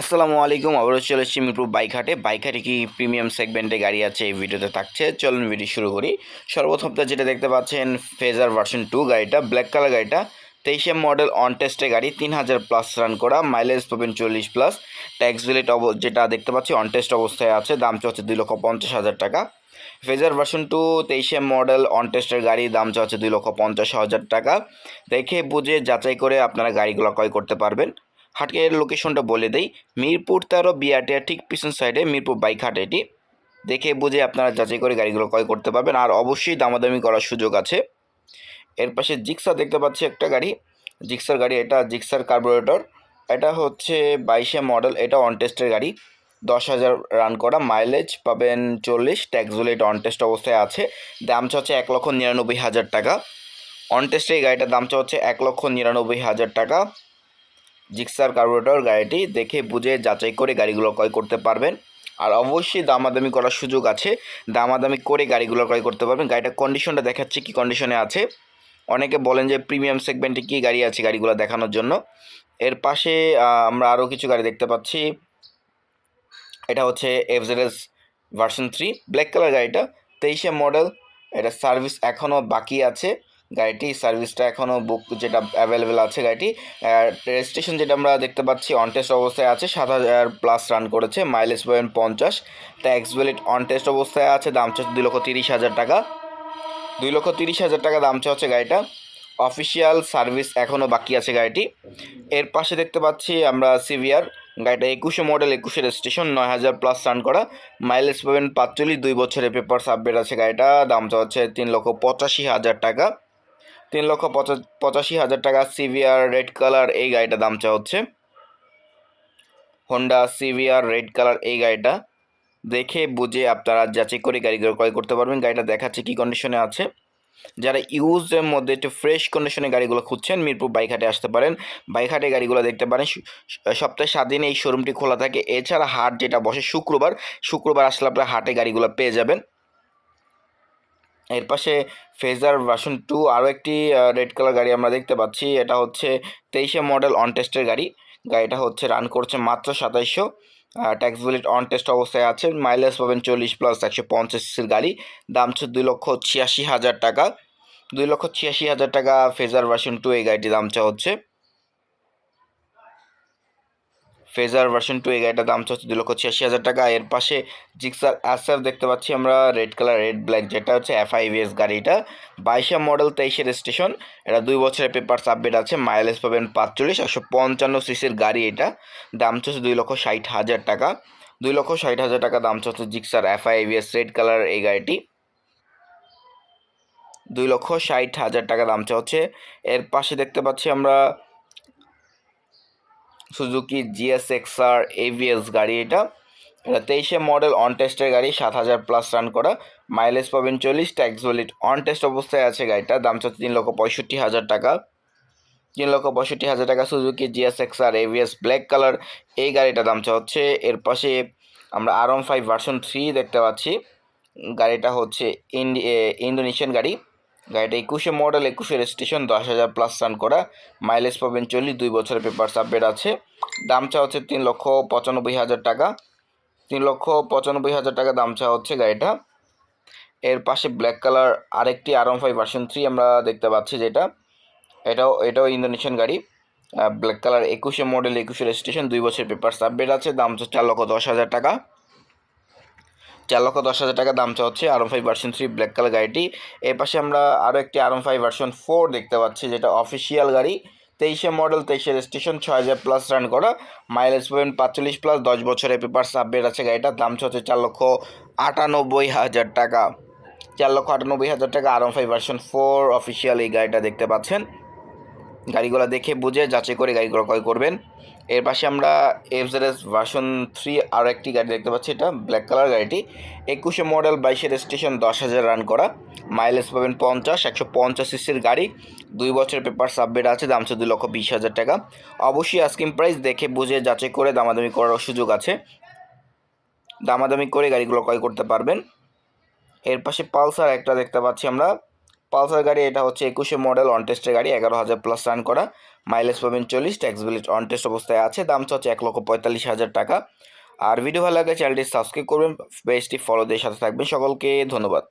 আসসালামু আলাইকুম, আবারও চলে এসেছি মিরপুর বাইক হাটে বাইক হাটে কি প্রিমিয়াম সেগমেন্টে গাড়ি আছে এই ভিডিওতে থাকছে। চলুন ভিডিও শুরু করি। সর্বপ্রথম যেটা দেখতে পাচ্ছেন ফেজার ভার্সন টু গাড়িটা ব্ল্যাক কালার গাড়িটা। তেইশে মডেল অন টেস্টে গাড়ি তিন হাজার প্লাস রান করা মাইলেজ পাবেন চল্লিশ প্লাস ট্যাক্স বিলেট অব যেটা দেখতে পাচ্ছি অন টেস্ট অবস্থায় আছে, দাম হচ্ছে দুই লক্ষ পঞ্চাশ হাজার টাকা। ফেজার ভার্সন টু তেইশে মডেল অন টেস্টের গাড়ি, দাম হচ্ছে দুই লক্ষ পঞ্চাশ হাজার টাকা। দেখে বুঝে যাচাই করে আপনারা গাড়িগুলো ক্রয় করতে পারবেন। হাটের লোকেশনটা বলে দেই। মিরপুর তেরো, বিআরটিআর ঠিক পিছন সাইডে মিরপুর বাইক হাট এটি। দেখে বুঝে আপনারা যাচাই করে গাড়িগুলো ক্রয় করতে পারবেন আর অবশ্যই দামাদামি করার সুযোগ আছে। এর পাশে জিক্সা দেখতে পাচ্ছি একটা গাড়ি। জিক্সার গাড়ি, এটা জিক্সার কার্বোরেটর। এটা হচ্ছে বাইশে মডেল, এটা অন টেস্টের গাড়ি। দশ হাজার রান করা মাইলেজ পাবেন চল্লিশ ট্যাক্সগুলো এটা অন টেস্ট অবস্থায় আছে। দাম হচ্ছে এক লক্ষ নিরানব্বই হাজার টাকা। অন টেস্টে এই গাড়িটার দাম হচ্ছে এক লক্ষ নিরানব্বই হাজার টাকা। জিক্সার কার্বোরেটর গাড়িটি দেখে বুঝে যাচাই করে গাড়িগুলো ক্রয় করতে পারবেন। আর অবশ্যই দামাদামি করার সুযোগ আছে। দামাদামি করে গাড়িগুলো ক্রয় করতে পারবেন। গাড়িটার কন্ডিশনটা দেখাচ্ছে কি কন্ডিশনে আছে। অনেকে বলেন যে প্রিমিয়াম সেগমেন্টে কী গাড়ি আছে গাড়িগুলো দেখানোর জন্য। এর পাশে আমরা আরও কিছু গাড়ি দেখতে পাচ্ছি। এটা হচ্ছে FZS version three black colour গাড়িটা। তেইশে মডেল এটা সার্ভিস এখনও বাকি আছে। গাড়িটি সার্ভিসটা এখনও বুক যেটা অ্যাভেলেবেল আছে গাড়িটি রেজিস্ট্রেশন যেটা আমরা দেখতে পাচ্ছি অন টেস্ট অবস্থায় আছে, সাত হাজার প্লাস রান করেছে মাইলেজ পয়েন্ট পঞ্চাশ। ট্যাক্স ভ্যালিড অন টেস্ট অবস্থায় আছে, দাম হচ্ছে দুই লক্ষ তিরিশ হাজার টাকা। দুই লক্ষ তিরিশ হাজার টাকা দাম হচ্ছে গাড়িটা। অফিসিয়াল সার্ভিস এখনও বাকি আছে গাড়িটি। এর পাশে দেখতে পাচ্ছি আমরা সিভিয়ার গাড়িটা একুশে মডেল একুশে রেজিস্ট্রেশন নয় হাজার প্লাস রান করা। মাইলেজ পাবেন পাঁচচল্লিশ, দুই বছরের পেপার আপডেট আছে গাড়িটা, দাম হচ্ছে তিন লক্ষ পঁচাশি হাজার টাকা। তিন লক্ষ পঁচা- পঁচাশি হাজার টাকা সিভিআর রেড কালার এই গাড়িটার দাম চা হচ্ছে। হোন্ডা সিভিআর রেড কালার এই গাড়িটা। দেখে বুঝে আপনারা যাচাই করে গাড়িগুলো ক্রয় করতে পারবেন। গাড়িটা দেখাচ্ছে কি কন্ডিশনে আছে। যারা ইউজের মধ্যে একটু ফ্রেশ কন্ডিশনে গাড়িগুলো খুঁজছেন, মিরপুর বাইক হাটে আসতে পারেন। বাইক হাটে গাড়িগুলো দেখতে পারেন সপ্তাহে সাত দিন এই শোরুমটি খোলা থাকে। এছাড়া হাট যেটা বসে শুক্রবার শুক্রবার আসলে আপনারা হাটে গাড়িগুলো পেয়ে যাবেন। এর পাশে ফেজার ভার্সন টু আরও একটি রেড কালার গাড়ি আমরা দেখতে পাচ্ছি। এটা হচ্ছে তেইশে মডেল অন টেস্টের গাড়ি। গাড়িটা হচ্ছে রান করছে মাত্র সাতাইশশো। ট্যাক্স ভ্যালিড অন টেস্ট অবস্থায় আছে। মাইলেজ পাবেন চল্লিশ প্লাস একশো পঞ্চাশ সিসির গাড়ি। দাম হচ্ছে দুই লক্ষ ছিয়াশি হাজার টাকা। দুই লক্ষ ছিয়াশি হাজার টাকা ফেজার ভার্সন টু এই গাড়িটির দামটা হচ্ছে। ফেজার ভার্সন টু এই গাড়িটার দাম হচ্ছে দুই লক্ষ ছিয়াশি হাজার টাকা। এর পাশে জিক্সার অ্যাসার দেখতে পাচ্ছি আমরা রেড কালার রেড ব্ল্যাক যেটা হচ্ছে এফ আই আইভিএস গাড়িটা। বাইশে মডেল তেইশের স্টেশন এটা দুই বছরের পেপার আপডেট আছে মাইলেজ পাবেন পাঁচচল্লিশ, একশো পঞ্চান্ন সিসির গাড়ি এটা। দাম হচ্ছে দুই লক্ষ ষাট হাজার টাকা। দুই লক্ষ ষাট হাজার টাকা দাম হচ্ছে Gixxer F I IVS red colour এই গাড়িটি। দুই লক্ষ ষাট হাজার টাকা দাম হচ্ছে। এর পাশে দেখতে পাচ্ছি আমরা সুজুকি জিএস এক্সআর এভিএস গাড়ি এটা। এটা তেইশে মডেল অন টেস্টের গাড়ি, সাত হাজার প্লাস রান করা। মাইলেজ পাবেন চল্লিশ ট্যাক্স ভ্যালিড অন টেস্ট অবস্থায় আছে গাড়িটা, দাম হচ্ছে তিন লক্ষ পঁয়ষট্টি হাজার টাকা। তিন লক্ষ পঁয়ষট্টি হাজার টাকা Suzuki GS XR ABS black colour এই গাড়িটা দাম হচ্ছে এর পাশে আমরা আর ওয়ান ফাইভ ভার্সন থ্রি দেখতে পাচ্ছি। গাড়িটা হচ্ছে ইন্ডি ইন্দোনেশিয়ান গাড়ি। গাড়িটা একুশে মডেল, একুশে রেজিস্ট্রেশন, দশ হাজার প্লাস রান করা। মাইলেজ পাবেন চল্লিশ, দুই বছরের পেপার আপডেট আছে। দাম চা হচ্ছে তিন লক্ষ পঁচানব্বই হাজার টাকা। তিন লক্ষ পঁচানব্বই হাজার টাকা দাম চা হচ্ছে গাড়িটা। এর পাশে ব্ল্যাক কালার আরেকটি R one five version three আমরা দেখতে পাচ্ছি যেটা। এটাও এটাও ইন্দোনেশিয়ান গাড়ি। ব্ল্যাক কালার একুশে মডেল একুশে রেজিস্ট্রেশন, দুই বছরের পেপার আপডেট আছে। দাম চার লক্ষ দশ হাজার টাকা। চার লক্ষ দশ হাজার টাকা দাম হচ্ছে আরম five version three black colour গাড়িটি। এর পাশে আমরা আরও একটি আরম ফাইভ ভার্সন ফোর দেখতে পাচ্ছি, যেটা অফিসিয়াল গাড়ি। তেইশে মডেল তেইশে রেজিস্ট্রেশন ছয় হাজার প্লাস রান করা। মাইলেজ পাবেন পাঁচচল্লিশ প্লাস দশ বছরের পেপার আপডেট আছে গাড়িটার। দাম হচ্ছে চার লক্ষ আটানব্বই হাজার টাকা। চার লক্ষ আটানব্বই হাজার টাকা আরম ফাইভ ভার্সন ফোর অফিসিয়াল এই গাড়িটা দেখতে পাচ্ছেন। গাড়িগুলো দেখে বুঝে যাচাই করে গাড়িগুলো ক্রয় করবেন। এর পাশে আমরা এফজেডএস ভার্সন থ্রি আরও একটি গাড়ি দেখতে পাচ্ছি, এটা ব্ল্যাক কালার গাড়িটি। একুশে মডেল বাইশের স্টেশন দশ হাজার রান করা। মাইলেজ পাবেন পঞ্চাশ, একশো পঞ্চাশ সিসির গাড়ি। দুই বছরের পেপার সাবমিট আছে, দাম হচ্ছে দুই লক্ষ বিশ হাজার টাকা। অবশ্যই আস্কিং প্রাইস দেখে বুঝে যাচাই করে দামাদামি করার সুযোগ আছে। দামাদামি করে গাড়িগুলো ক্রয় করতে পারবেন। এর পাশে পালসার একটা দেখতে পাচ্ছি আমরা। পালসার গাড়ি, এটা হচ্ছে একুশে মডেল অন টেস্টের গাড়ি, এগারো হাজার প্লাস রান করা। মাইলেজ পাবেন চল্লিশ ট্যাক্স বিলিট অন টেস্ট অবস্থায় আছে, দাম হচ্ছে এক লক্ষ পঁয়তাল্লিশ হাজার টাকা। আর ভিডিও ভালো লাগে চ্যানেলটি সাবস্ক্রাইব করবেন পেজটি ফলো দিয়ে সাথে থাকবেন। সকলকে ধন্যবাদ।